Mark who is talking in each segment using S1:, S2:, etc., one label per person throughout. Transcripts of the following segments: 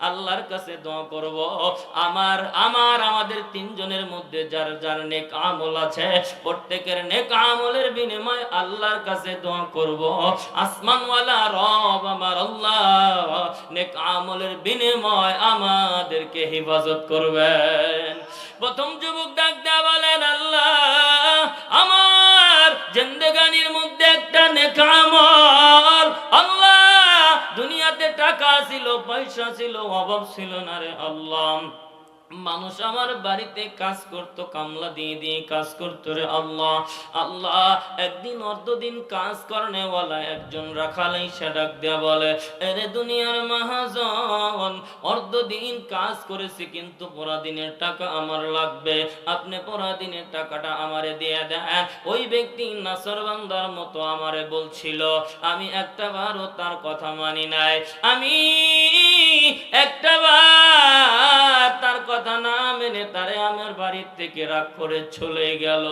S1: আল্লাহর কাছে দোয়া করব। আমার আমার, আমাদের তিনজনের মধ্যে যার যার নেক আমল আছে, প্রত্যেকের নেক আমলের বিনিময় আল্লাহর কাছে দোয়া করব। আসমানওয়ালা রব আমার আল্লাহ, নেক আমলের বিনিময় আমাদেরকে হেফাজত করবেন। প্রথম যুবক ডাক দেয়া বলেন, আল্লাহ, আমার জিন্দেগানির মধ্যে একটা আল্লাহ দুনিয়াতে টাকা ছিল পয়সা ছিল অভাব ছিল না রে আল্লাহ। মানুষ আমার বাড়িতে কাজ করত, কামলা দিয়ে দিয়ে কাজ করতো রে আল্লাহ। আল্লাহ একদিন অর্ধদিন কাজ করেওয়ালা একজন রাখালাই সে ডাক দেয়া বলে, এরে দুনিয়ার মহাজন, অর্ধদিন কাজ করেছি কিন্তু পরা দিনের টাকা আমার লাগবে। আপনি পরা দিনের টাকাটা আমারে দিয়ে দেন। ওই ব্যক্তি নাসর বান্দার মতো আমারে বলছিল, আমি একটা বারও তার কথা মানি নাই। আমি একটা বার আমার বাড়ির থেকে রাগ করে চলে গেল।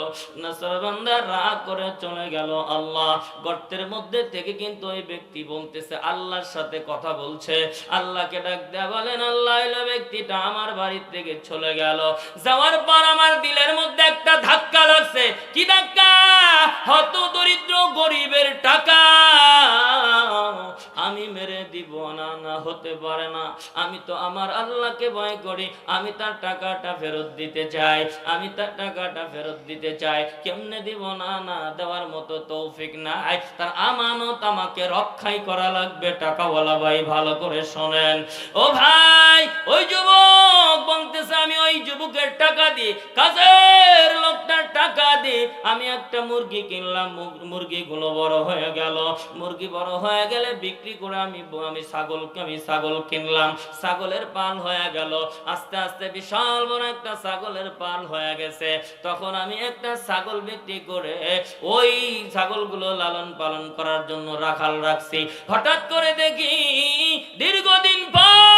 S1: নাসরবান্দা রাগ করে চলে গেল। আল্লাহ গর্তের মধ্যে থেকে কিন্তু ওই ব্যক্তি বলতেছে, আল্লাহর সাথে কথা বলছে। আল্লাহকে ডাক দেয়া বলেন, আল্লাহ এলো ব্যক্তিটা আমার বাড়ির থেকে চলে গেল। যাওয়ার পর আমার দিলের মধ্যে একটা ধাক্কা লাগছে। কি ধাক্কা? হত দরিদ্র গরিবের টাকা। আমি মেরে দিব না না হতে পারে না। আমি তো আমার আল্লাহকে ভয় করি। আমি তার টাকাটা ফেরত দিতে চাই। আমি তার টাকাটা ফেরত দিতে চাই। কেমনে দিব না না দেওয়ার মতো তৌফিক নাই। তার আমানত আমাকে রক্ষাই করা লাগবে। টাকাওয়ালা ভাই, ভালো করে শোনেন। ও ভাই, ওই যুবক বলতেছে, আমি ওই যুবকের টাকা দিয়ে কাজের টাকা দিয়ে আমি একটা মুরগি কিনলাম, মুর- মুরগিগুলো বড় হয়ে গেল। মুরগি বড় হয়ে গেলে বিক্রি করে আমি আমি ছাগলকে আমি ছাগল কিনলাম। ছাগলের পাল হয়ে গেল। আস্তে আস্তে বিশাল বড় একটা ছাগলের পাল হয়ে গেছে। তখন আমি একটা ছাগল বিক্রি করে ওই ছাগলগুলো লালন পালন করার জন্য রাখাল রাখছি। হঠাৎ করে দেখি দীর্ঘদিন পর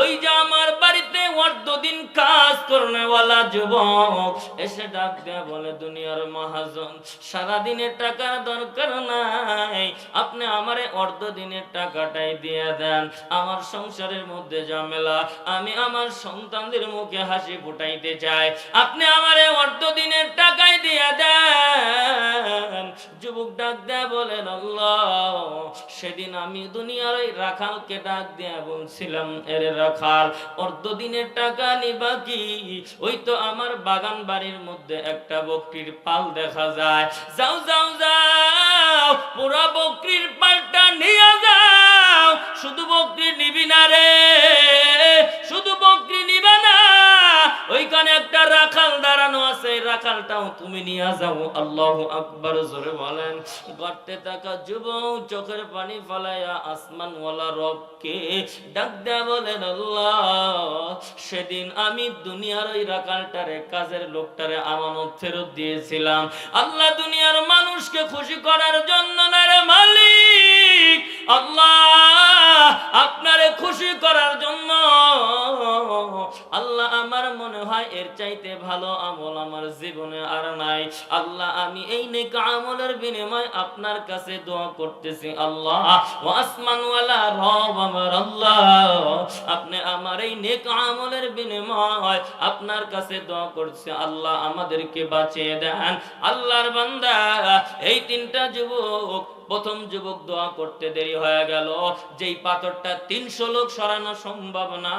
S1: ওই যে আমার বাড়িতে অর্ধদিন কাজ করনেওয়ালা যুবক, এসে ডাক দেয়া বলে, দুনিয়ার মহাজন সারা দিনের টাকার দরকার নাই। আপনি আমারে অর্ধ দিনের টাকাটাই দিয়ে দেন। আমার সংসারের মধ্যে ঝামেলা। আমি আমার সন্তানদের মুখে হাসি ফুটাইতে চাই। আপনি আমারে অর্ধ দিনের টাকাই দিয়ে দেন। যুবক ডাক দেয়া বলেন আল্লাহ, সেদিন আমি দুনিয়ার ওই রাখালকে ডাক দেয়া বলছিলাম, এরে রাখাল অর্ধ দিনের টাকা নিবা কি ওই তো আমার বাগান বাড়ির মধ্যে একটা বকরির পাল দেখা যায়। যাও যাও যাও, পুরা বকরির পালটা নিয়ে যাও। শুধু বকরি নিবি না রে, শুধু বকরি ওইখানে একটা রাখাল দাঁড়ানো আছে রাখালটাও তুমি নিয়ে যাও। আল্লাহ আকবার, জোরে বলেন। গর্তে থাকা যুবক চোখের পানি ফলাইয়া আসমান ওয়ালা রবকে ডাক দেয়া বলেন, আল্লাহ, সেদিন আমি দুনিয়ার ওই রাখালটারে, কাজের লোকটারে আমানত ফেরত দিয়েছিলাম। আল্লাহ দুনিয়ার মানুষকে খুশি করার জন্য না রে মালিক। আল্লাহ, আপনারে খুশি করার জন্য আল্লাহ আমার মনে হয় এর চাইতে ভালো আমল আমার জীবনে আর নাই। আল্লাহ, আমি এই নেক আমলের বিনিময় আপনার কাছে দোয়া করতেছি, আল্লাহ। আসমানওয়ালা রব আমার আল্লাহ। আপনি আমার এই নেক আমলের বিনিময় আপনার কাছে দোয়া করছে, আল্লাহ আমাদেরকে বাঁচিয়ে দেন। আল্লাহর বান্দা, এই তিনটা যুবক প্রথম যুবক দোয়া করতে দেরি হয়ে গেল। যেই পাথরটা তিনশো লোক সরানো সম্ভব না,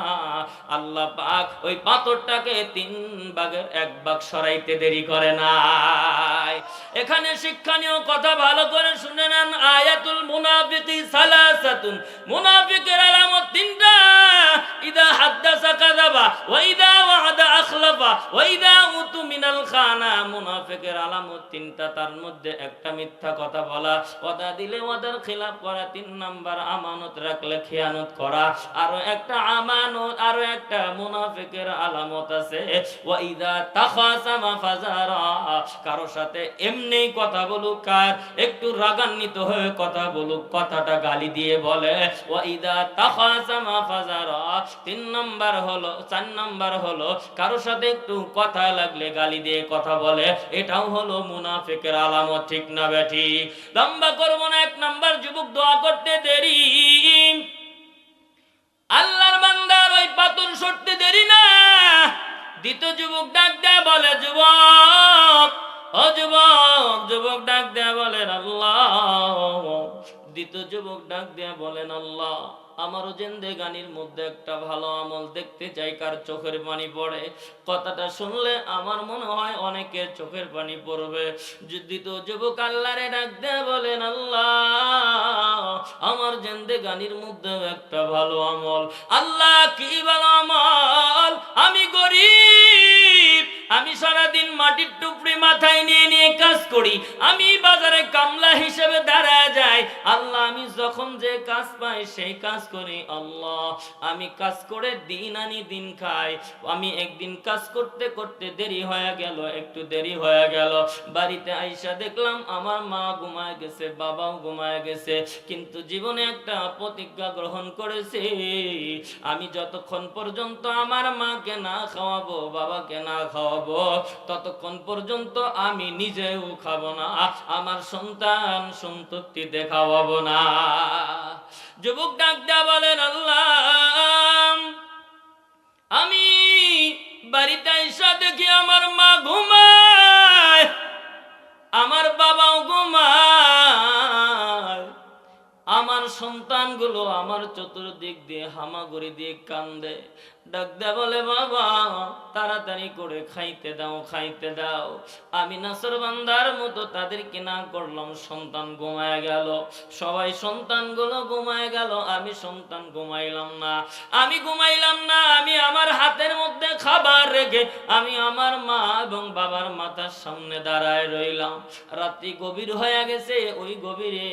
S1: আল্লাহ পাক ওই পাথরটাকে তিন ভাগের এক ভাগ সরাইতে দেরি করে নাই। এখানে শিক্ষণীয় কথা ভালো করে শুনে নেন, আয়াতুল মুনাফিকি সালাসাতুন। মুনাফিকের আলামত তিনটা। ইদা হাদ্দাসা কাযাবা, ওয়া ইদা ওয়াদা আখলাফা, ওয়া ইদা উতু মিনাল খানা। মুনাফিকের আলামত তিনটা, তার মধ্যে একটা মিথ্যা কথা বলা। ওয়াদা দিলে ওয়াদার খিলাফ করা, তিন নাম্বার আমানত রাখলে খেয়ানত করা। আরও একটা আমানত, আরও একটা মুনাফিকের আলামত আছে। ওয়া ইদা তাখাসামা ফাজারা কারও সাথে এমনি কথা বলুক কার, একটু রাগান্বিত হয়ে কথা বলুক, কথাটা গালি দিয়ে বলে। ওয়া ইদা তাখাসামা ফাজারা তিন নাম্বার হলো, চার নাম্বার হলো, কারও সাথে একটু কথা লাগলে গালি দিয়ে কথা বলে। এটাও হলো মুনাফিকের আলামত, ঠিক না বেঠি? লম্বা করব না এক নাম্বার যুবক দোয়া করতে দেরি। আল্লাহর বান্দার ওই পাথর সরতে দেরি না। দ্বিতীয় যুবক ডাক দেয়া বলে, যুবক, ও যুবক। যুবক ডাক দেয়া বলেন, আল্লাহ। দ্বিতীয় যুবক ডাক দেয়া বলেন, আল্লাহ। আমারও জেন্দেগানির মধ্যে একটা ভালো আমল দেখতে চাই কার চোখের পানি পড়ে। কথাটা শুনলে আমার মনে হয় অনেকের চোখের পানি পড়বে। যদি তো যুবক আল্লাহরে ডাক দেয়া, বলেন, আল্লাহ, আমার জেন্দেগানির মধ্যে একটা ভালো আমল। আল্লাহ, কি ভালো আমল? আমি গরিব। আমি সারাদিন মাটির টুকরি মাথায় নিয়ে নিয়ে কাজ করি, আমি বাজারে কামলা হিসেবে দাঁড়া যাই। আল্লাহ, আমি যখন যে কাজ পাই সেই কাজ করি, আল্লাহ, আমি কাজ করে দিন আনি দিন খাই। আমি একদিন কাজ করতে করতে দেরি হয়ে গেল, একটু দেরি হয়ে গেল। বাড়িতে আইসা দেখলাম আমার মা ঘুমায় গেছে, বাবাও ঘুমায় গেছে, কিন্তু জীবনে একটা প্রতিজ্ঞা গ্রহণ করেছি। আমি যতক্ষণ পর্যন্ত আমার মাকে না খাওয়াবো, বাবাকে না খাওয়াবো ততক্ষণ পর্যন্ত আমি নিজেও খাব না, আমার সন্তান সন্ততি দেখাবো না। যুবক ডাক বলেন, আল্লাহ, আমি বাড়িতে এসে দেখি আমার মা ঘুমায়, আমার বাবাও ঘুমায়। সন্তানগুলো আমার চতুর্দিক দিয়ে হামাগুড়ি দিয়ে কান্দে। ডাক দেয়া বলে, বাবা, তাড়াতাড়ি করে খাইতে দাও খাইতে দাও। আমি নাসর বান্দার মতো তাদেরকে না করলাম, সন্তান ঘুমায় গেল। সবাই সন্তানগুলো ঘুমায় গেল, আমি সন্তান ঘুমাইলাম না। আমি ঘুমাইলাম না, আমি আমার হাতের মধ্যে খাবার রেখে আমি আমার মা এবং বাবার মাথার সামনে দাঁড়ায় রইলাম। রাত্রি গভীর হয়ে গেছে, ওই গভীরে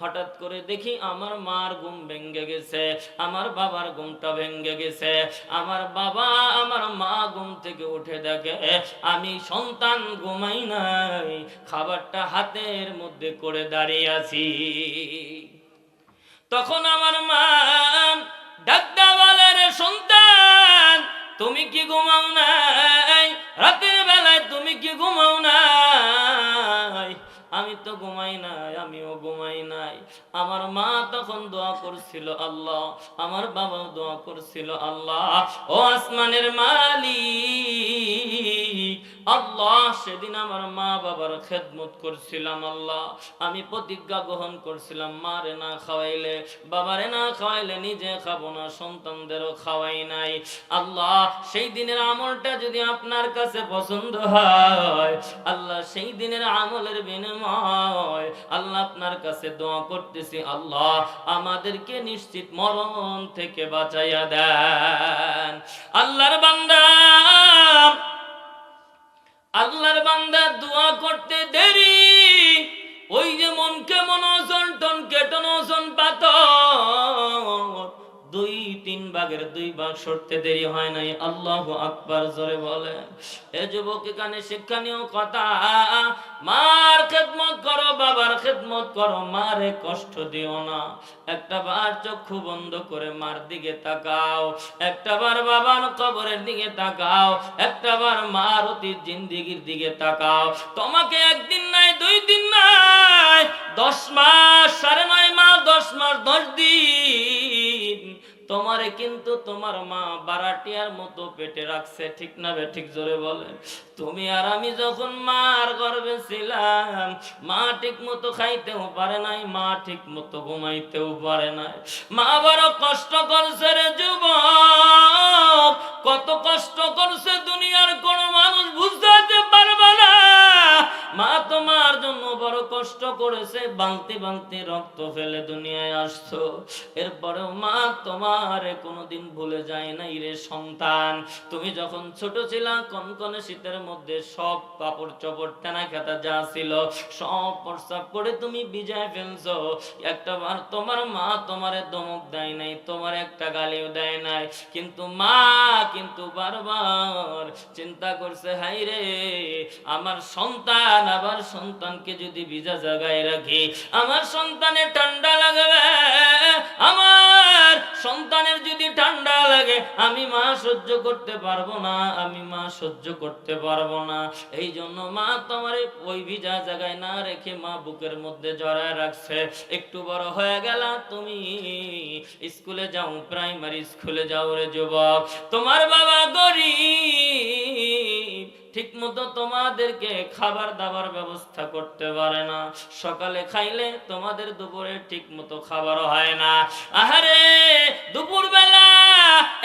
S1: হঠাৎ করে দেখি আমার মার ঘুম ভেঙ্গে গেছে, আমার বাবার ঘুমটা ভেঙ্গে গেছে, আমার বাবা আমার মা ঘুম থেকে উঠে দেখে, আমি সন্তান ঘুমাই নাই, খাবারটা হাতের মধ্যে করে দাঁড়িয়ে আছি। তখন আমার মা ডাক্তার বলে, রে সন্তান, তুমি কি ঘুমাও নাই? রাতের বেলায় তুমি কি ঘুমাও আমি তো ঘুমাই নাই, আমিও ঘুমাই নাই। আমার মা তখন দোয়া করছিল আল্লাহ, আমার বাবাও দোয়া করছিল আল্লাহ। ও আসমানের মালিক আল্লাহ, সেদিন আমার মা বাবার খেদমত করছিলাম আল্লাহ। আমি প্রতিজ্ঞা গ্রহণ করছিলাম, মারে না খাওয়াইলে, বাবারে না খাওয়াইলে নিজে খাব না, সন্তানদেরও খাওয়াই নাই। আল্লাহ, সেই দিনের আমলটা যদি আপনার কাছে পছন্দ হয়, আল্লাহ, সেই দিনের আমলের বিনিময় আল্লাহ আপনার কাছে দোয়া করতেছি। আল্লাহ, আমাদেরকে নিশ্চিত মরণ থেকে বাঁচাইয়া দেন। আল্লাহর বান্দা আল্লাহর বান্দা দোয়া করতে দেরি। ওই যে মনকে মনোজন টনকে টন কেটন ওজন পাথর দুই, তিন ভাগের দুই ভাগ সরতে দেরি হয় নাই। আল্লাহ আকবার, জোরে বলেন এ যুবক, এখানে শিক্ষণীয় কথা। মার খেদমত করো, বাবার খেদমত করো, মারে কষ্ট দিও না। একটা বার চক্ষু বন্ধ করে মার দিকে তাকাও। একটা বার বাবার কবরের দিকে তাকাও। একটা বার মার অতীত জিন্দিগির দিকে তাকাও। তোমাকে একদিন নাই, দুই দিন নাই দশ মাস সাড়ে নয় মাস দশ মাস দশ দিন তোমারে কিন্তু তোমার মা বারাটিয়ার মতো পেটে রাখছে, ঠিক না বে? ঠিক জোরে বলেন তুমি আর আমি যখন মার গর্বে ছিলাম, মা ঠিক মতো খাইতেও পারে নাই, মা ঠিক মতো ঘুমাইতেও পারে নাই। মা বড় কষ্ট করছে রে যুবক, কত কষ্ট করছে দুনিয়ার কোনো মানুষ বুঝতে পারবে না। মা তোমার জন্য বড় কষ্ট করেছে, বাংতে বাংতে রক্ত ফেলে দুনিয়ায় আসছো। এরপরেও মা তোমার কোনোদিন ভুলে যায় নাই রে সন্তান। তুমি যখন ছোট ছিলা, কনকনে শীতের মধ্যে সব কাপড় চোপড় টানা খাতা যা ছিল, সব প্রস্তাব করে তুমি বিজয় ফেলছো। একটা বার তোমার মা তোমারে দমক দেয় নাই, তোমার একটা গালিও দেয় নাই। কিন্তু মা কিন্তু বারবার চিন্তা করছে, হাই রে, আমার সন্তান আবার সন্তানকে যদি ভিজা জায়গায় রাখি, আমার সন্তানের ঠান্ডা লাগবে, আমার সন্তানের যদি ঠান্ডা লাগে, আমি মা সহ্য করতে পারব না, আমি মা সহ্য করতে পারব না। এই জন্য মা তোমার ওই ভিজা জায়গায় না রেখে মা বুকের মধ্যে জড়ায় রাখছে। একটু বড় হয়ে গেল তুমি। স্কুলে যাও, প্রাইমারি স্কুলে যাও রে যুবক। তোমার বাবা গরিব। ঠিক মতো তোমাদেরকে খাবার দাবার ব্যবস্থা করতে পারে না। সকালে খাইলে তোমাদের দুপুরে ঠিক মতো খাবার হয় না। আহারে দুপুর বেলা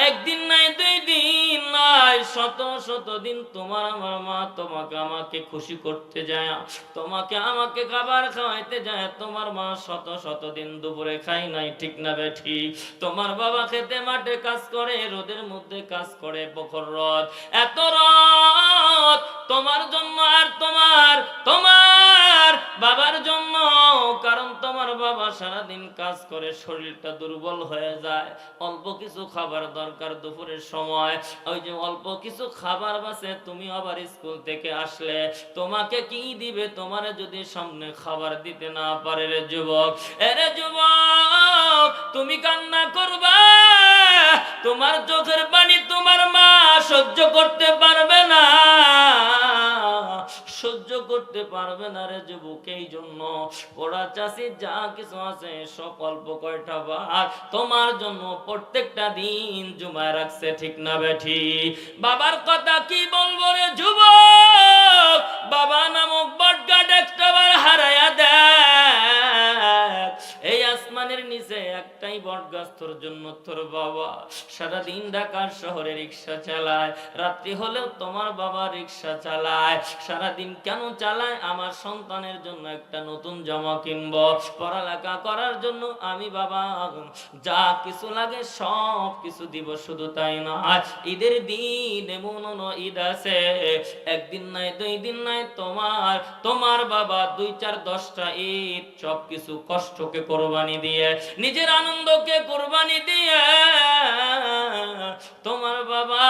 S1: একদিন নাই, দুই দিন নাই, শত শত দিন তোমার আমার মা তোমাকে আমাকে খুশি করতে যায়, তোমাকে আমাকে খাবার খাওয়াইতে যায়, তোমার মা শত শত দিন দুপুরে খাই নাই, ঠিক না তোমার বাবা খেতে মাঠে কাজ করে, রোদের মধ্যে কাজ করে, বখর রদ, এত রদ, তোমার জন্য আর তোমার তোমার বাবার জন্য, কারণ তোমার বাবা সারাদিন কাজ করে, শরীরটা দুর্বল হয়ে যায়, অল্প কিছু খাবার দরকার দুপুরের সময়। ওই যে অল্প কিছু খাবার বাসে তুমি আবার স্কুল থেকে আসলে। তোমাকে কি দিবে? তোমার যদি সামনে খাবার দিতে না পারে রে যুবক। এরে যুবক, তুমি কান্না করবা? তোমার চোখের পানি তোমার মা সহ্য করতে পারবে করতে পারবে না রে যুবক, এই জন্য ওরা চাষি যা কিছু আছে সকল্প কয়টা ভাগ তোমার জন্য প্রত্যেকটা দিন জুমায় রাখছে, ঠিক না বেঠি? বাবার কথা কি বলব রে যুবক? বাবা নামক বটগাট একটা বার দেয়। এই আসমানের নিচে একটাই বটগাছ তোর জন্য তোর বাবা। সারাদিন ঢাকার শহরে রিক্সা চালায়, রাত্রি হলেও তোমার বাবা রিক্সা চালায়। সারাদিন কেন চালায়? আমার সন্তানের জন্য একটা নতুন জামা কিনবো। পড়ালেখা করার জন্য আমি বাবা। যা কিছু লাগে সব কিছু দিব, শুধু তাই না ঈদের দিন এমন ঈদ আছে। একদিন নাই, দুই দিন নাই, তোমার তোমার বাবা দুই চার দশটা ঈদ সব কিছু কষ্টকে কোরবানি দিয়ে, নিজের আনন্দকে কোরবানি দিয়ে, তোমার বাবা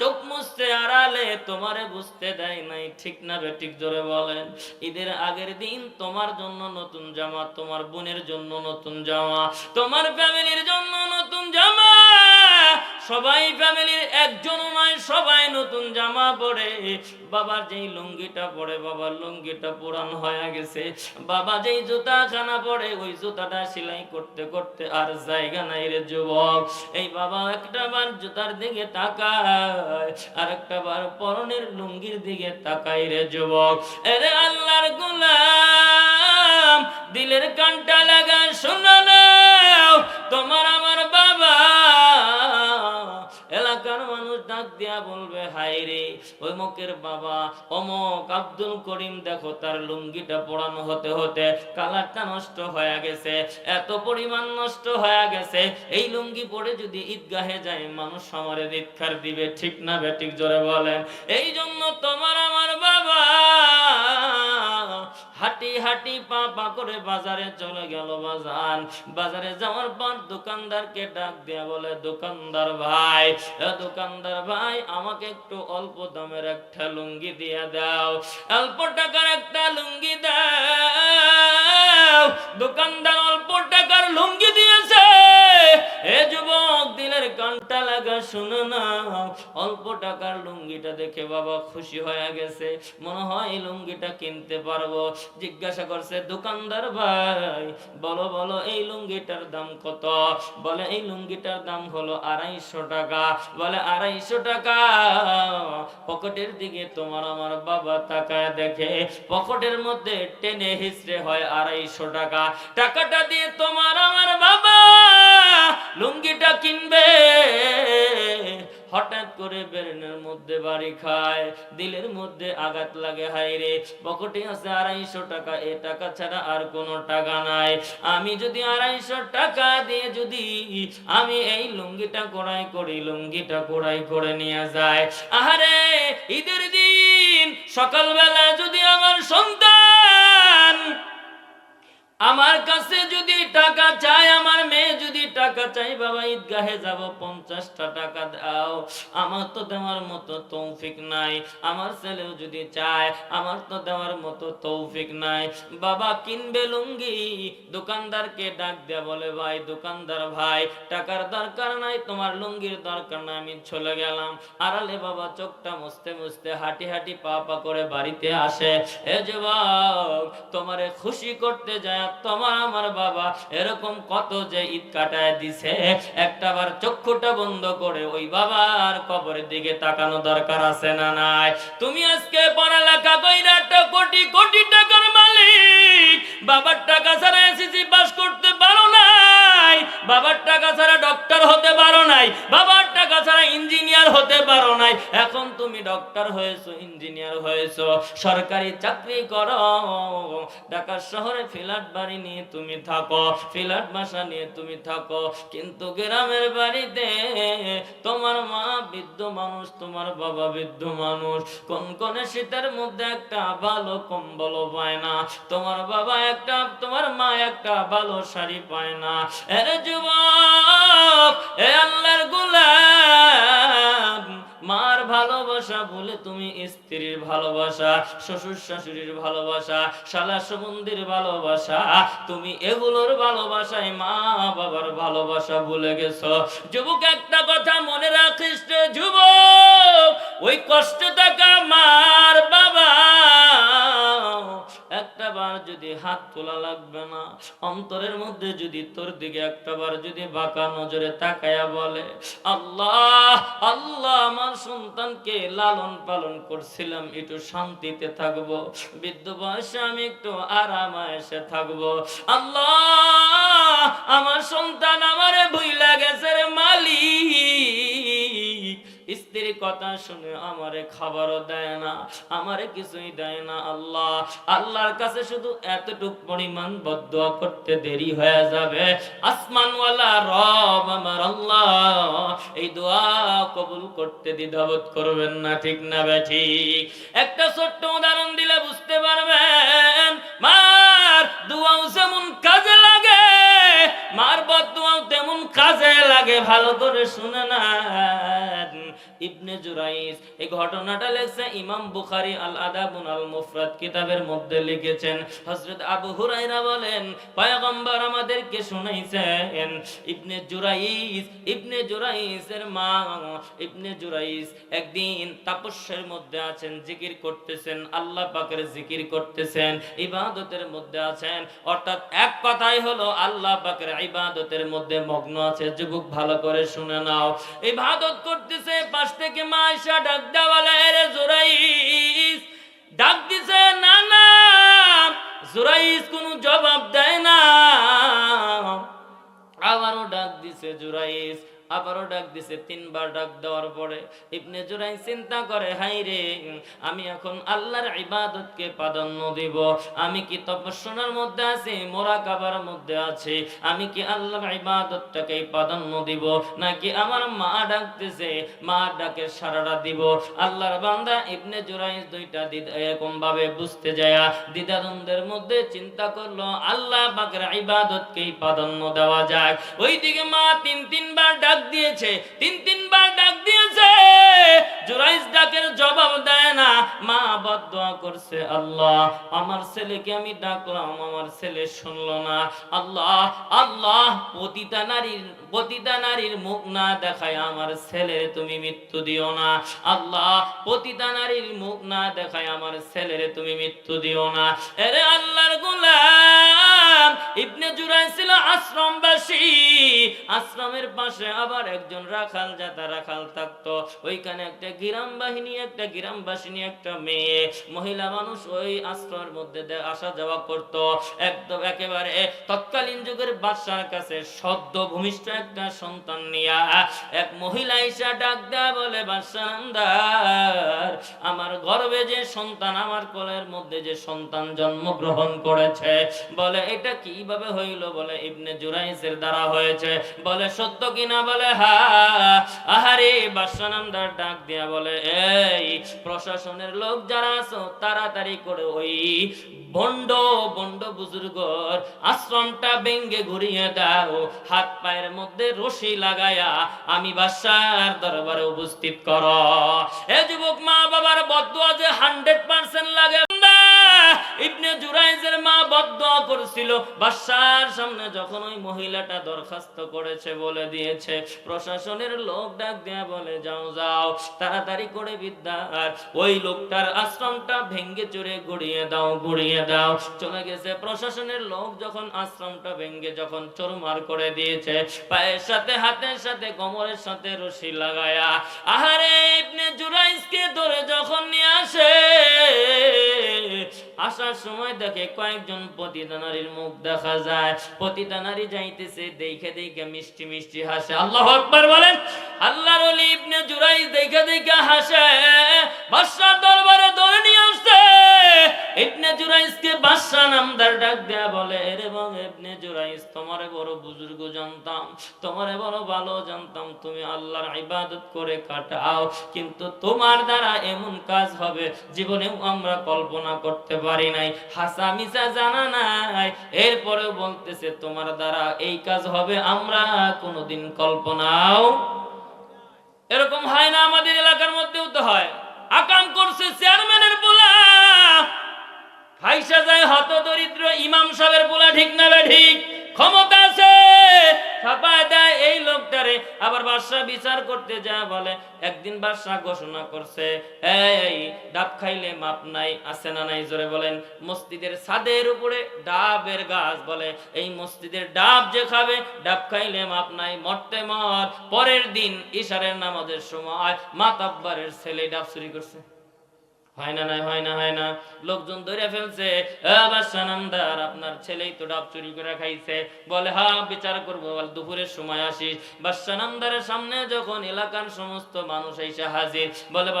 S1: চোখ মুছতে আড়ালে তোমারে বুঝতে দেয় নাই। ঠিক না বেঠিক জোরে বলেন। ঈদের আগের দিন তোমার জন্য নতুন জামা, তোমার বোনের জন্য নতুন জামা, তোমার ফ্যামিলির জন্য নতুন জামা সবাই ফ্যামিলির একজন নয়, সবাই নতুন জামা পরে। বাবার যেই লুঙ্গিটা পরে, বাবার লুঙ্গিটা পুরান হয়ে গেছে। বাবা যেই জুতা খানা পরে, ওই জুতাটা সেলাই করতে করতে আর জায়গা নাই রে যুবক। এই বাবা একটা বার জুতার দিকে তাকায়, আর একটা বার পরনের লুঙ্গির দিকে তাকাই রে যুবক। এরে আল্লাহর গোলাম, দিলের কানটা লাগা, শোনো তোমার আমার বাবা এলাকার মানুষ ডাক দিয়া বলবে হাই রে ওই মকের বাবা, অমক আব্দুল করিম, দেখো তার লুঙ্গিটা পড়ানো হতে হতে কালারটা নষ্ট হয়ে গেছে, এত পরিমাণ নষ্ট হয়ে গেছে। এই লুঙ্গি পরে যদি ঈদগাহে যায়, মানুষ আমারে ধিক্ষার দিবে, ঠিক না বেঠিক জোরে বলেন। এই জন্য তোমার আমার বাবা হাঁটি হাঁটি পা পা করে বাজারে চলে গেল বাজান। বাজারে যাওয়ার পর দোকানদারকে ডাক দিয়া বলে, দোকানদার ভাই দোকানদার ভাই, আমাকে একটু অল্প দামের একটা লুঙ্গি দিয়ে দাও। অল্প টাকার একটা লুঙ্গি দাও। দোকানদার অল্প টাকার লুঙ্গি দিয়েছে। এ যুবক, দিলের কানটা লাগা শুনে না। অল্প টাকার লুঙ্গিটা দেখে বাবা খুশি হয়ে গেছে। মনে হয় এই লুঙ্গিটা কিনতে পারব। জিজ্ঞাসা করছে, দোকানদার ভাই, বলো বলো, এই লুঙ্গিটার দাম কত? বলে, এই লুঙ্গিটার দাম হলো আড়াইশো টাকা। বলে, আড়াইশো টাকা? পকেটের দিকে তোমার আমার বাবা তাকায় দেখে, পকেটের মধ্যে টেনে হিসড়ে হয় আড়াইশো টাকা। টাকাটা দিয়ে তোমার আমার বাবা লুঙ্গিটা কিনবে। হঠাৎ করে ব্রেনের মধ্যে বাড়ি খায়, দিলের মধ্যে আঘাত লাগে হাই রে, পকেটে আছে আড়াইশো টাকা, এ টাকা ছাড়া আর কোনো টাকা নাই। আমি যদি আড়াইশো টাকা দিয়ে যদি আমি এই লুঙ্গিটা কোড়াই করি, লুঙ্গিটা কোড়াই করে নিয়ে যায়। আহারে, ঈদের দিন সকালবেলা যদি আমার সন্তান আমার কাছে যদি টাকা চাই, আমার মেয়ে যদি টাকা চাই, বাবা, ঈদগাহে যাব, পঞ্চাশটা টাকা দাও। আমার তো দেওয়ার মতো তৌফিক নাই। আমার ছেলেও যদি চায়, আমার তো দেওয়ার মতো তৌফিক নাই। বাবা, কিনবে লুঙ্গি? দোকানদারকে ডাক দেয়া বলে, ভাই, দোকানদার ভাই, টাকার দরকার নাই, তোমার লুঙ্গির দরকার নাই, আমি চলে গেলাম। আড়ালে বাবা চোখটা মুছতে মুছতে হাঁটি হাঁটি পা পা করে বাড়িতে আসে। এ যুবক, তোমারে খুশি করতে যায় তোমার আমার বাবা এরকম কত যে ঈদ কাটায় দিছে। একটা বার চক্ষুটা বন্ধ করে ওই বাবার কবরের দিকে তাকানো দরকার আছে না নাই? তুমি আজকে পড়ালেখা কইরা কোটি কোটি টাকার মালিক, বাবার টাকা ছাড়া এসএসসি পাস করতে পারো নাই, বাবার টাকা ছাড়া ডক্টর হতে পারো নাই, বাবার টাকা ছাড়া ইঞ্জিনিয়ার হতে পারো নাই। এখন তুমি ডক্টর হয়েছো ইঞ্জিনিয়ার হয়েছো, সরকারি চাকরি করো। ঢাকা শহরে বাড়ি নিয়ে তুমি থাকো বাসা নিয়ে তুমি থাকো, কিন্তু গ্রামের বাড়িতে তোমার মা বৃদ্ধ মানুষ, তোমার বাবা বৃদ্ধ মানুষ, কোন কোন শীতের মধ্যে একটা ভালো কম্বল পায় না। তোমার বাবা একটা, তোমার মা একটা ভালো শাড়ি পায় না। এর যুবক, এ আল্লাহর গোলাম মার ভালোবাসা বলে তুমি স্ত্রীর ভালোবাসা, শ্বশুর শাশুড়ির ভালোবাসা, শালা সম্বন্ধীর ভালোবাসা, তুমি এগুলোর ভালোবাসায় মা বাবার ভালোবাসা ভুলে গেছো। যুবক, একটা কথা মনে রাখিস যুবক, ওই কষ্ট থাকা মার বাবা। একটা বার যদি হাত তোলা লাগবে না, অন্তরের মধ্যে যদি তোর দিকে একটা বার যদি বাঁকা নজরে তাকায়া বলে, আল্লাহ আল্লাহ আমার সন্তানকে লালন পালন করছিলাম, একটু শান্তিতে থাকব। বৃদ্ধ বয়সে আমি একটু আরামায়েসে থাকব। আল্লাহ, আমার সন্তান আমারে ভুইলা কথা শুনে আমারে খাবারও দেয় না, আমারে কিছুই দেয় না আল্লাহ। আল্লাহর কাছে শুধু এতটুক পরিমাণ বদুয়া করতে দেরি হয়ে যাবে। আসমানওয়ালা রব আমার আল্লাহ, এই দোয়া কবুল করতে দ্বিধাবোধ করবেন না, ঠিক না বে, ঠিক। একটা ছোট্ট উদাহরণ দিলে বুঝতে পারবেন, মার দোয়াও যেমন কাজে লাগে, মার বদুয়াও তেমন কাজে লাগে, ভালো করে শুনে না ইবনে জুরাইস এই ঘটনাটা লেখছে ইমাম বুখারী আল আদাবুন আল মুফরাদ কিতাবের মধ্যে লিখেছেন। হযরত আবু হুরায়রা বলেন, পয়গম্বর আমাদেরকে শুনাইছেন, ইবনে জুরাইস ইবনে জুরাইসের মা, ইবনে জুরাইস একদিন তাপস্যের মধ্যে আছেন, জিকির করতেছেন, আল্লাহ পাকের জিকির করতেছেন, ইবাদতের মধ্যে আছেন। অর্থাৎ এক কথাই হলো, আল্লাহ পাকের ইবাদতের মধ্যে মগ্ন আছে, যুবক ভালো করে শুনে নাও। ইবাদত করতেছে, পাশ থেকে মা আয়েশা ডাক দেওয়ালে জুরাইস ডাক দিছে, না না জোরাইস কোনো জবাব দেয় না। আবারও ডাক দিছে জুরাইস আবারও ডাক দিছে, তিনবার ডাক দেওয়ার পরে ইবনে জুরাই চিন্তা করে হাই রে, আমি এখন আল্লাহর ইবাদতকে প্রাধান্য দিব। আমি কি তপস্যনার মধ্যে আছি মোরাকাবার মধ্যে আছি? আমি কি আল্লাহর ইবাদতটাকে প্রাধান্য দিব, নাকি আমার মা ডাকতেছে, মা ডাকে সারাটা দিব? আল্লাহর বান্দা ইবনে জুরাইস দুইটা এরকম ভাবে বুঝতে যায় দ্বিধাদ্বন্দ্বের মধ্যে চিন্তা করল, আল্লাহ পাকের ইবাদতকেই প্রাধান্য দেওয়া যায় ওইদিকে মা তিন, তিনবার ডাক দিয়েছে তিন তিনবার ডাক দিয়েছে। জুরাইস ডাকের জবাব দেয় না। মা বদদোয়া করছে, আল্লাহ, আমার ছেলেকে আমি ডাকলাম, আমার ছেলে শুনলো না। আল্লাহ আল্লাহ পতিতা নারীর পতিতা নারীর মুখ না দেখায় আমার ছেলের তুমি মৃত্যু দিও না। আল্লাহ পতিতা নারীর মুখ না দেখায় আমার ছেলের তুমি মৃত্যু দিও না। এরে আল্লাহর গোলাম, ইবনে জুরাই ছিল আশ্রমবাসী। আশ্রমের পাশে আবার একজন রাখাল যাতা রাখাল থাকতো। ওইখানে একটা গ্রাম বাহিনী একটা গ্রাম বাসিনী একটা মেয়ে, মহিলা মানুষ ওই আশ্রমের মধ্যে আসা যাওয়া করত। একদম একেবারে তৎকালীন যুগের বাদশার কাছে সদ্য ভূমিষ্ঠ একটা সন্তান নিয়া এক মহিলা ঈশা ডাক দেয়া বলে, বাদশাহ আমার গর্বে যে সন্তান, আমার কোলের মধ্যে যে সন্তান জন্মগ্রহণ করেছে। বলে, এটা কীভাবে হইল? বলে, ইবনে জুরাইসের দ্বারা হয়েছে। বলে, সত্য কিনা? বলে, হা, আহারে বাদশানামদার ডাক দিয়া বলে, এই, প্রশাসনের লোক যারা আছো, তাড়াতাড়ি করে ওই বন্ড বন্ড বুজুর্গর আশ্রমটা বেঙ্গে ঘুরিয়ে দাও হাত পায়ের মধ্যে রশি লাগায়া আমি বাসার দরবারে উপস্থিত কর এ যুবক মা বাবার বদুয়া যে হান্ড্রেড পার্সেন্ট লাগে। ইবনে জুরাইজের মা বদদোয়া করেছিল। বাদশার সামনে যখন ওই মহিলাটা দরখাস্ত করেছে বলে দিয়েছে, প্রশাসনের লোক ডাক বলে, যাও যাও, তাড়াতাড়ি করে ওই লোকটার আশ্রমটা ভেঙ্গে গুড়িয়ে দাও গুড়িয়ে দাও। চলে গেছে। প্রশাসনের লোক যখন আশ্রমটা ভেঙ্গে যখন চোরমার করে দিয়েছে, পায়ের সাথে, হাতের সাথে, কোমরের সাথে রশি লাগায়া, আহারে ইবনে জুরাইজকে ধরে যখন নিয়ে আসে আসার সময় দেখে কয়েকজন পতিতা নারীর মুখ দেখা যায়। পতিতা নারী যাইতেছে, দেখে দেখে মিষ্টি মিষ্টি হাসে। আল্লাহ আকবার বলেন, আল্লাহর ইবনে জুরাইজ দেখে দেখে হাসে। বাদশার দরবারে ধরে নিয়ে আসছে। ইবনে জুরাইজকে বাদশা নামদার ডাক দেয়া বলে, এর এবং ইবনে জুরাইজ তোমারে বড় বুজুর্গ জানতাম, তোমারে বড় ভালো জানতাম, তুমি আল্লাহর ইবাদত করে কাটাও, কিন্তু তোমার দ্বারা এমন কাজ হবে, জীবনেও আমরা কল্পনা করতে পারি নাই। হাসা মিসা জানা নাই বলতেছে, তোমার দ্বারা এই কাজ হবে, আমরা কোনোদিন কল্পনাও এরকম হয় না, আমাদের এলাকার মধ্যেও তো হয়। আকাম করছে চেয়ারম্যানের পোলা ফাইসা যায় হত দরিদ্র ইমাম সাহেবের ঠিক না ঠিক? ক্ষমতা আছে। এই লোকটারে। আবার বাদশাহ বিচার করতে যা বলে, একদিন বাদশাহ ঘোষণা করছে, এই ডাব খাইলে মাপ নাই, আছে না নাই? জোরে বলেন, মসজিদের ছাদের উপরে ডাবের গাছ। বলে, এই মসজিদের ডাব যে খাবে, ডাব খাইলে মাপ নাই, মরতে মর। পরের দিন ইশারের নামাজের সময় মাতাব্বারের ছেলে ডাব চুরি করছে। হয় না নাই হয় না হয় না। লোকজন ধরে ফেলছে, "এ আপনার ছেলেই তো ডাব চুরি করে খাইছে। বলে, হা, বিচার করব দুপুরের সময় আসিস। সামনে যখন এলাকার সমস্ত মানুষ এসে হাজির, বলে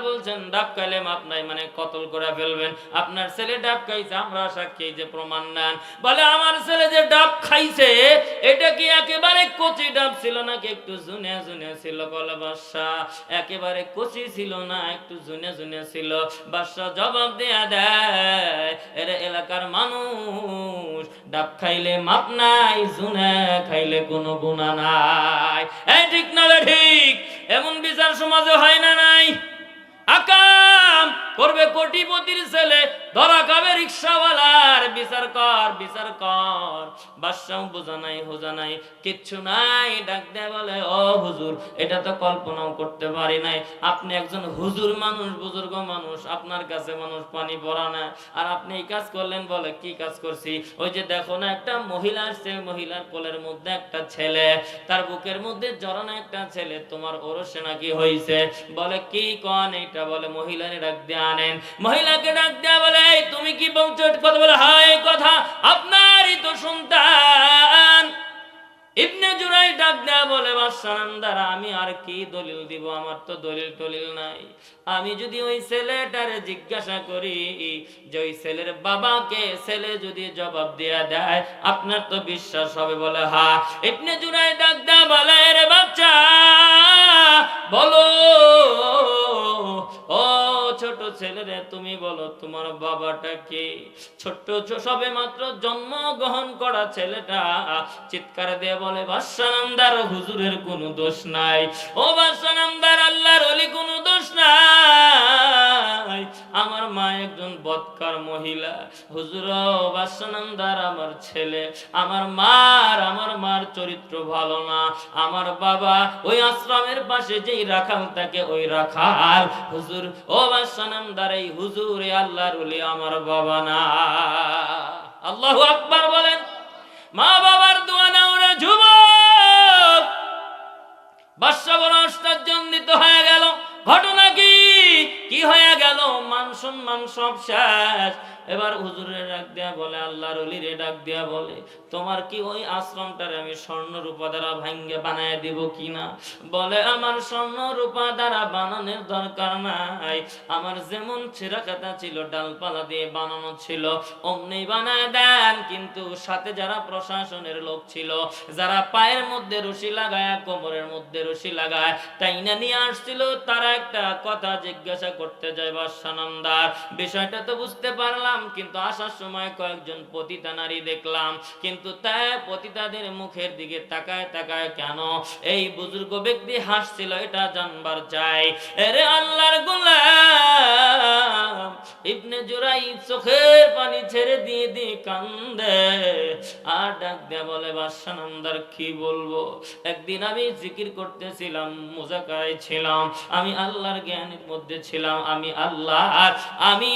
S1: বলছেন, ডাব খাইলে মানে কতল করে ফেলবেন। আপনার ছেলে ডাব খাইছে, আমরা সাক্ষী যে প্রমাণ নেন। বলে, আমার ছেলে যে ডাব খাইছে, এটা কি একেবারে কচি ডাব ছিল নাকি একটু জুনে জুনে ছিল বলে, বাদশাহ? একেবারে কচি ছিল না, একটু জুনে জুনে ছিল বাদশাহ জবাব দেয়া দেয়, এর এলাকার মানুষ, ডাব খাইলে মাপ নাই, জুনে খাইলে কোনো গুণা নাই। এই ঠিক না ঠিক, এমন বিচার সমাজে হয় না নাই? আকাম! করবে কোটিপতির ছেলে, ধরা খাবে রিক্সাওয়ালার, বিচার কর বিচার কর। বাদশাহ বোঝা নাই হোজা নাই, কিচ্ছু নাই, ডাক দেয় বলে, ও হুজুর, এটা তো কল্পনাও করতে পারি নাই। আপনি একজন হুজুর মানুষ, বুজুর্গ মানুষ, আপনার কাছে মানুষ পানি পড়া না। আর আপনি এই কাজ করলেন বলে কি কাজ করছি? ওই যে দেখো না, একটা মহিলা আসছে মহিলার কোলের মধ্যে একটা ছেলে, তার বুকের মধ্যে জড়ানো একটা ছেলে, তোমার ওরসে নাকি হইছে? বলে, কি কন এটা বলে, মহিলারে ডাক দিয়ে আনেন মহিলাকে ডাক দেয়া বলে তুমি কি বলছো কথা বলে? হাই কথা আপনারই তো সন্তান। ইবনে জুরাই ডাক দেয়া বলে বাদশাহ দ্বারা আমি আর কি দলিল দিব? আমার তো দলিল টলিল নাই। আমি যদি ওই ছেলেটারে জিজ্ঞাসা করি যে ওই ছেলের বাবাকে ছেলে যদি জবাব দেয়া দেয়, আপনার তো বিশ্বাস হবে বলে, হা। ইবনে জুরাই ডাক দেয়া বলে রে বাচ্চা, বলো, ও ছোট ছেলেরে তুমি বলো, তোমার বাবাটা কে? ছোট্ট সবে মাত্র জন্ম গ্রহণ করা ছেলেটা চিৎকার দিয়ে বলে বাদশানামদার হুজুরের কোনো দোষ নাই। ও বাদশানামদার আল্লাহর অলি, কোনো দোষ নাই। আমার মা একজন বদকার মহিলা। হুজুর বাদশানামদার আমার ছেলে। আমার মার আমার মার চরিত্র ভালো না। আমার বাবা ওই আশ্রমের পাশে যেই রাখাল থাকে, ওই রাখাল। হুজুর, ও বাদশানামদার এই হুজুর আল্লাহর উলি আমার বাবা না। আল্লাহু আকবার বলেন, মা বাবার দোয়া না ওরে যুবক। বাদশা বড় আশ্চর্যান্বিত হয়ে গেল। ঘটনা কি? কি হয়ে গেল, মান সম্মান সব শেষ। এবার হুজুরে ডাক দেয়া বলে, আল্লাহর অলিরে ডাক দেয়া বলে, তোমার কি ওই আশ্রমটারে আমি স্বর্ণ রূপা দ্বারা ভাঙ্গে বানায় দিব কিনা? বলে, আমার স্বর্ণ রূপা দ্বারা বানানোর দরকার নাই। আমার যেমন ছেঁড়া কাটা ছিল, ডালপালা দিয়ে বানানো ছিল, অমনি বানায় দেন। কিন্তু সাথে যারা প্রশাসনের লোক ছিল, যারা পায়ের মধ্যে রশি লাগায়, কোমরের মধ্যে রশি লাগায়, তাই না নিয়ে আসছিল, তারা একটা কথা জিজ্ঞাসা করতে যায় বিষয়টা তো বুঝতে পারলাম, কিন্তু আসার সময় কয়েকজন পতিতা নারী দেখলাম। কিন্তু তাই পতিতাদের মুখের দিকে তাকায় তাকায় কেন? এই বুজুর্গ ব্যক্তি হাসছিল, এটা জানবার চাই। এরে আল্লাহর গোলাম, ইবনে জুরাই চোখের পানি ছেড়ে দিয়ে দিয়ে কান্দে। আর ডাক দেয়া বলে, বাদশানন্দার, কি বলব? একদিন আমি জিকির করতেছিলাম মুজাকায় ছিলাম। আমি আল্লাহর জ্ঞানের মধ্যে ছিলাম। আমি আল্লাহ আমি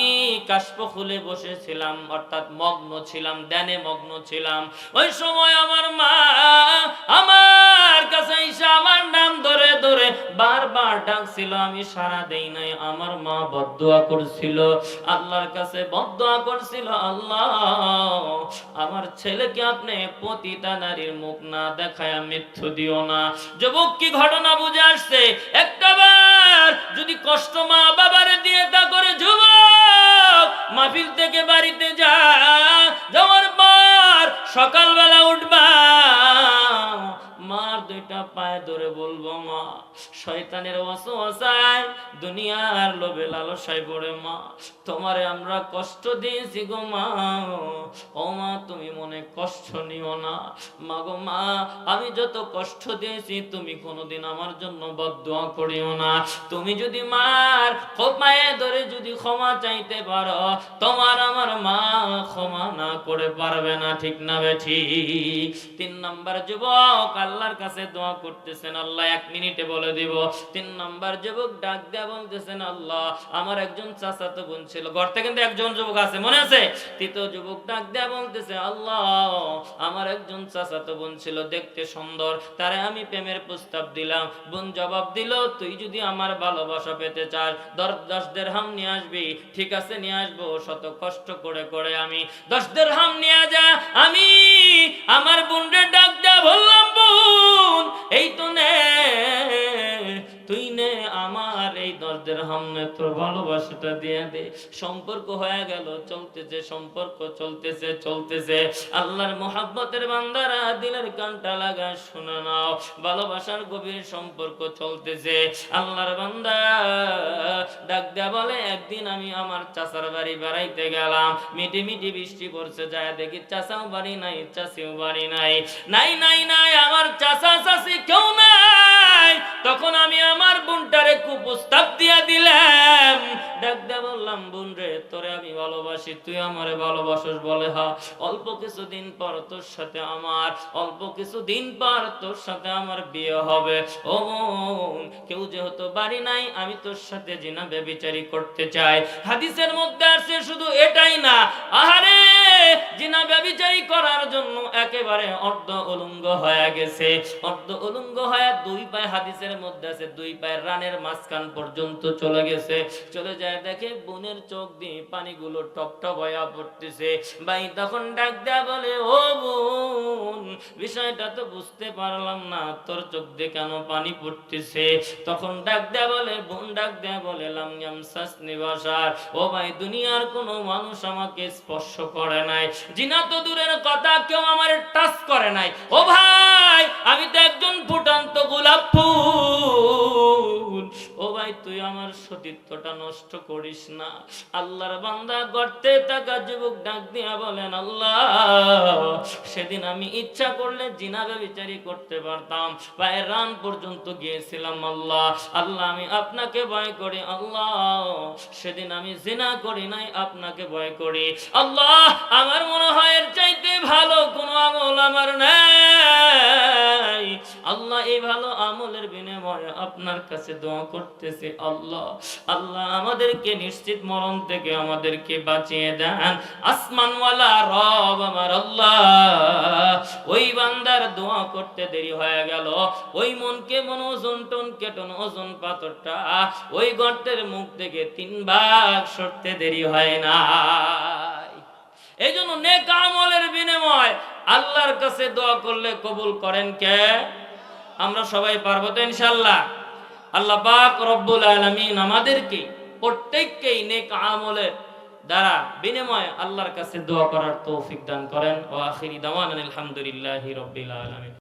S1: কাশ্প খুলে বসেছিলাম, অর্থাৎ মগ্ন ছিলাম, ধ্যানে মগ্ন ছিলাম। ওই সময় আমার মা আমার কাছে আমার নাম ধরে ধরে বারবার ডাকছিল, আমি সারা দেই নাই, আমার মা বদদোয়া করছিল, আল্লাহর কাছে বদদোয়া করছিল, আল্লাহ, আমার ছেলেকে আপনি পতিতা নারীর মুখ না দেখায় মৃত্যু দিও না। যুবক, কি ঘটনা বুঝে আসছে? একটা যদি কষ্ট মা বাবারে দিয়ে করে যুবক মাহফিল থেকে বাড়িতে যা যাওয়ার পর সকালবেলা উঠবা। মার দুইটা পায়ে ধরে বলব, মা, শয়তানের ওয়াসওয়াসায় দুনিয়ার লোভে লালসায় পড়ে, মা, তোমারে আমরা কষ্ট দিয়েছি গো, মা, ও মা, তুমি মনে কষ্ট নিও না। মা গো, মা, আমি যত কষ্ট দিয়েছি, তুমি কোনোদিন আমার জন্য বদদোয়া করিও না। তুমি যদি মার ক্ষমায় ধরে যদি ক্ষমা চাইতে পারো, তোমার আমার মা ক্ষমা না করে পারবে না, ঠিক না বেঠি। তিন নাম্বার যুবক আল্লাহর কাছে দোয়া করতেছেন, আল্লাহ এক মিনিটে বলে দিব, তিন নাম্বার যুবক ডাক দেয়া বলতেছেন, আল্লাহ, আমার একজন চাচাতো বোন ছিল, ঘর থেকে কিন্তু একজন যুবক আছে, মনে আছে? তৃতীয় যুবক ডাক দেয়া বলতেছে, আল্লাহ, আমার একজন চাচাতো বোন ছিল, দেখতে সুন্দর, তারে আমি প্রেমের প্রস্তাব দিলাম, বোন জবাব দিল, তুই যদি আমার ভালোবাসা পেতে চাস, দশ দশ দেড়হাম নিয়ে আসবি, ঠিক আছে, নিয়ে আসব, শত কষ্ট করে করে আমি দশ দেড়হাম নিয়ে যা, আমি আমার বোনরে ডাক দেয়া বললাম বোন এই তো নে তুই নে আমার এই দশ দেড়হাম নে তোর ভালোবাসাটা দিয়ে দে। সম্পর্ক হয়ে গেল, চলতেছে, সম্পর্ক চলতেছে চলতেছে। আল্লাহর মোহাব্বতের বান্দারা দিলের কানটা লাগায় শুনে নাও, ভালোবাসার গভীর সম্পর্ক চলতেছে। আল্লাহর বান্দা ডাক দেয়া বলে, একদিন আমি আমার চাচার বাড়ি বেড়াইতে গেলাম। মিটি মিটি বৃষ্টি পড়ছে, যায় দেখি চাচাও বাড়ি নাই চাষিও বাড়ি নাই। নাই নাই নাই, আমার চাচা চাষি কেউ নাই। তখন আমি আমার বোনটারে কুপ্রস্তাব দিয়া দিলাম। ডাক দেয়া বললাম, বোন রে, তোরে আমি ভালোবাসি, তুই আমারে ভালোবাসস বলে, হা। অল্প কিছুদিন পর তোর সাথে আমার, অল্প কিছুদিন পর তোর সাথে আমার বিয়ে হবে। ও কেউ যেহেতু বাড়ি নাই, আমি তোর সাথে জিনা বেবিচারি করতে চাই। হাদিসের মধ্যে আছে শুধু এটাই না। আহারে, জিনা বেবিচারি করার জন্য একেবারে অর্ধ উলঙ্গ হয়ে গেছে। অর্ধ উলঙ্গ হয়ে দুই পায়ে হাদিসের মধ্যে আছে, দুই পায়ের রানের মাঝখান পর্যন্ত চলে গেছে। চলে যায় দেখে বোনের চোখ দিয়ে পানিগুলো টপ টপ হয়ে পড়তেছে। ভাই তখন ডাক দেয়া বলে, ও বোন, বিষয়টা তো বুঝতে পারলাম না, তোর চোখ দিয়ে কেন পানি পড়তেছে? তখন ডাক দেয়া বলে, বোন ডাক দেয়া বলে লাময়াম সাস নিবাসার, ও ভাই দুনিয়ার কোনো মানুষ আমাকে স্পর্শ করে নাই। জিনা তো দূরের কথা, কেউ আমার টাচ করে নাই। ও ভাই, আমি তো একজন ফুটান্ত গোলাপ ফুল। ও তুই আমার সতীত্বটা নষ্ট করিস না। আল্লাহর বান্দা গর্তে থাকা যুবক ডাক দিয়া বলেন, আল্লাহ, সেদিন আমি ইচ্ছা করলে জিনাবে বিচারি করতে পারতাম। পায়ের রান পর্যন্ত গিয়েছিলাম, আল্লাহ। আল্লাহ, আমি আপনাকে ভয় করি, আল্লাহ। সেদিন আমি জিনা করি নাই, আপনাকে ভয় করি। আল্লাহ, আমার মনে হয় এর চাইতে ভালো কোনো আমল আমার নাই। আল্লাহ এই ভালো আমলের বিনিময়ে আপনার কাছে দোয়া করতেছি, আল্লাহ আল্লাহ আমাদেরকে নিশ্চিত মরণ থেকে আমাদেরকে বাঁচিয়ে দেন। আসমানওয়ালা রব আমার আল্লাহ, ওই বান্দার দোয়া করতে দেরি হয়ে গেল। ওই মনকে মন ওজন টন কেটন ওজন পাথরটা, ওই গর্তের মুখ থেকে তিন ভাগ সরতে দেরি হয় না এই জন্য নেক আমলের বিনিময় আল্লাহর কাছে দোয়া করলে কবুল করেন কে? আমরা সবাই পারব তো ইনশাল্লাহ আল্লাহ পাক রব্বুল আলমিন আমাদেরকে প্রত্যেককেই নেক আমলের দ্বারা বিনিময়ে আল্লাহর কাছে দোয়া করার তৌফিক দান করেন। ও আখিরি দাওয়ান আলহামদুলিল্লাহি রাব্বিল আলামিন।